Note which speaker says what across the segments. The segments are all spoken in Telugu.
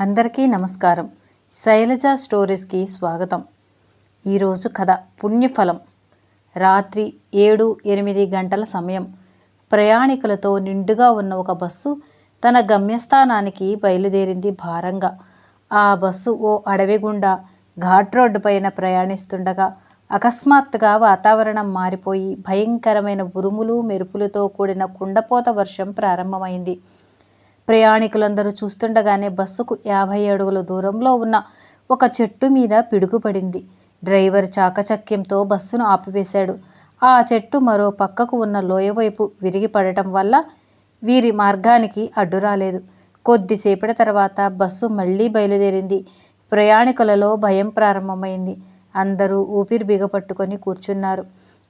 Speaker 1: అందరికీ నమస్కారం. శైలజ స్టోరీస్కి స్వాగతం. ఈరోజు కథ పుణ్యఫలం. రాత్రి ఏడు ఎనిమిది గంటల సమయం. ప్రయాణికులతో నిండుగా ఉన్న ఒక బస్సు తన గమ్యస్థానానికి బయలుదేరింది భారంగా. ఆ బస్సు ఓ అడవి గుండా ఘాట్ రోడ్డు పైన ప్రయాణిస్తుండగా అకస్మాత్తుగా వాతావరణం మారిపోయి భయంకరమైన ఉరుములు మెరుపులతో కూడిన కుండపోత వర్షం ప్రారంభమైంది. ప్రయాణికులందరూ చూస్తుండగానే బస్సుకు యాభై అడుగుల దూరంలో ఉన్న ఒక చెట్టు మీద పిడుగుపడింది. డ్రైవర్ చాకచక్యంతో బస్సును ఆపివేశాడు. ఆ చెట్టు మరో పక్కకు ఉన్న లోయవైపు విరిగి పడటం వల్ల వీరి మార్గానికి అడ్డు రాలేదు. కొద్దిసేపటి తర్వాత బస్సు మళ్ళీ బయలుదేరింది. ప్రయాణికులలో భయం ప్రారంభమైంది. అందరూ ఊపిరి బిగపట్టుకొని కూర్చున్నారు.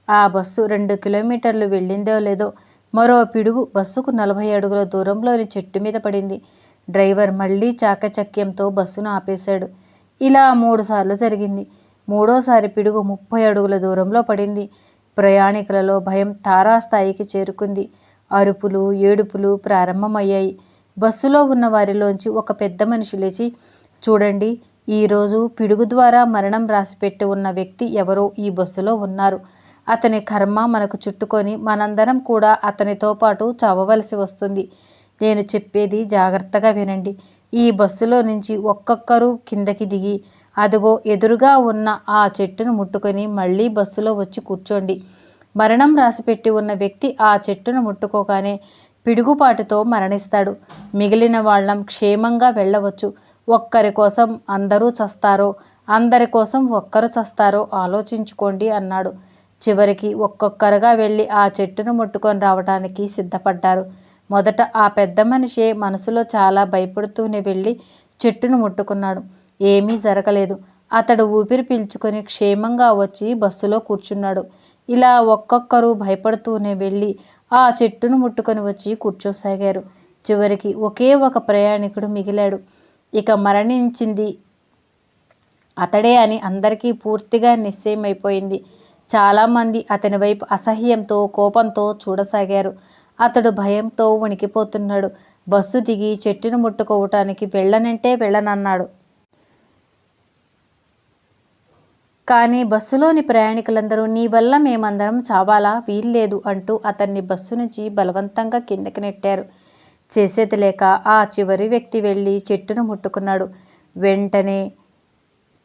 Speaker 1: ఆ బస్సు రెండు కిలోమీటర్లు వెళ్ళిందో లేదో మరో పిడుగు బస్సుకు నలభై అడుగుల దూరంలోని చెట్టు మీద పడింది. డ్రైవర్ మళ్ళీ చాకచక్యంతో బస్సును ఆపేశాడు. ఇలా మూడుసార్లు జరిగింది. మూడోసారి పిడుగు ముప్పై అడుగుల దూరంలో పడింది. ప్రయాణికులలో భయం తారాస్థాయికి చేరుకుంది. అరుపులు ఏడుపులు ప్రారంభమయ్యాయి. బస్సులో ఉన్న వారిలోంచి ఒక పెద్ద మనిషి లేచి చూడండి ఈరోజు పిడుగు ద్వారా మరణం రాసిపెట్టి ఉన్న వ్యక్తి ఎవరో ఈ బస్సులో ఉన్నారు. అతని కర్మ మనకు చుట్టుకొని మనందరం కూడా అతనితో పాటు చావవలసి వస్తుంది. నేను చెప్పేది జాగ్రత్తగా వినండి. ఈ బస్సులో నుంచి ఒక్కొక్కరు కిందకి దిగి అదిగో ఎదురుగా ఉన్న ఆ చెట్టును ముట్టుకొని మళ్ళీ బస్సులో వచ్చి కూర్చోండి. మరణం రాసిపెట్టి ఉన్న వ్యక్తి ఆ చెట్టును ముట్టుకోగానే పిడుగుపాటుతో మరణిస్తాడు. మిగిలిన వాళ్ళం క్షేమంగా వెళ్ళవచ్చు. ఒక్కరి కోసం అందరూ చస్తారో అందరి కోసం ఒక్కరు చస్తారో ఆలోచించుకోండి అన్నాడు. చివరికి ఒక్కొక్కరుగా వెళ్ళి ఆ చెట్టును ముట్టుకొని రావడానికి సిద్ధపడ్డారు. మొదట ఆ పెద్ద మనిషే మనసులో చాలా భయపడుతూనే వెళ్ళి చెట్టును ముట్టుకున్నాడు. ఏమీ జరగలేదు. అతడు ఊపిరి పీల్చుకొని క్షేమంగా వచ్చి బస్సులో కూర్చున్నాడు. ఇలా ఒక్కొక్కరు భయపడుతూనే వెళ్ళి ఆ చెట్టును ముట్టుకొని వచ్చి కూర్చోసాగారు. చివరికి ఒకే ఒక ప్రయాణికుడు మిగిలాడు. ఇక మరణించింది అతడే అని అందరికీ పూర్తిగా నిశ్చయమైపోయింది. చాలామంది అతని వైపు అసహ్యంతో కోపంతో చూడసాగారు. అతడు భయంతో వణికిపోతున్నాడు. బస్సు దిగి చెట్టును ముట్టుకోవటానికి వెళ్ళనంటే వెళ్ళనన్నాడు. కానీ బస్సులోని ప్రయాణికులందరూ నీ వల్ల మేమందరం చావాలా? వీల్లేదు అంటూ అతన్ని బస్సు నుంచి బలవంతంగా కిందకి నెట్టారు. చేసేది లేక ఆ చివరి వ్యక్తి వెళ్ళి చెట్టును ముట్టుకున్నాడు. వెంటనే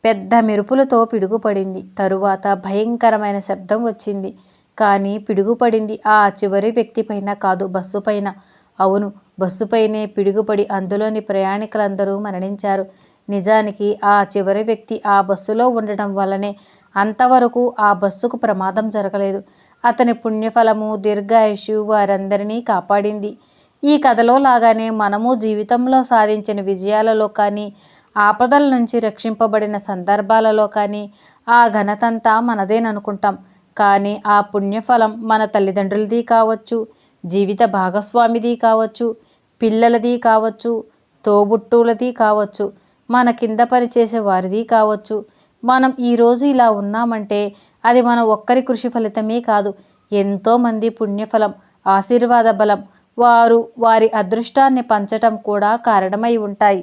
Speaker 1: పెద్ద మెరుపులతో పిడుగుపడింది. తరువాత భయంకరమైన శబ్దం వచ్చింది. కానీ పిడుగుపడింది ఆ చివరి వ్యక్తి పైన కాదు బస్సు పైన అవును బస్సుపైనే పిడుగుపడి అందులోని ప్రయాణికులందరూ మరణించారు. నిజానికి ఆ చివరి వ్యక్తి ఆ బస్సులో ఉండటం వల్లనే అంతవరకు ఆ బస్సుకు ప్రమాదం జరగలేదు. అతని పుణ్యఫలము దీర్ఘాయుషు వారందరినీ కాపాడింది. ఈ కథలో లాగానే మనము జీవితంలో సాధించిన విజయాలలో కానీ ఆపదల నుంచి రక్షింపబడిన సందర్భాలలో కానీ ఆ ఘనతంతా మనదేననుకుంటాం. కానీ ఆ పుణ్యఫలం మన తల్లిదండ్రులది కావచ్చు జీవిత భాగస్వామిది కావచ్చు పిల్లలది కావచ్చు తోబుట్టువులది కావచ్చు మన కింద పనిచేసే వారిది కావచ్చు. మనం ఈరోజు ఇలా ఉన్నామంటే అది మన ఒక్కరి కృషి ఫలితమే కాదు. ఎంతోమంది పుణ్యఫలం ఆశీర్వాద బలం వారు వారి అదృష్టాన్ని పంచటం కూడా కారణమై ఉంటాయి.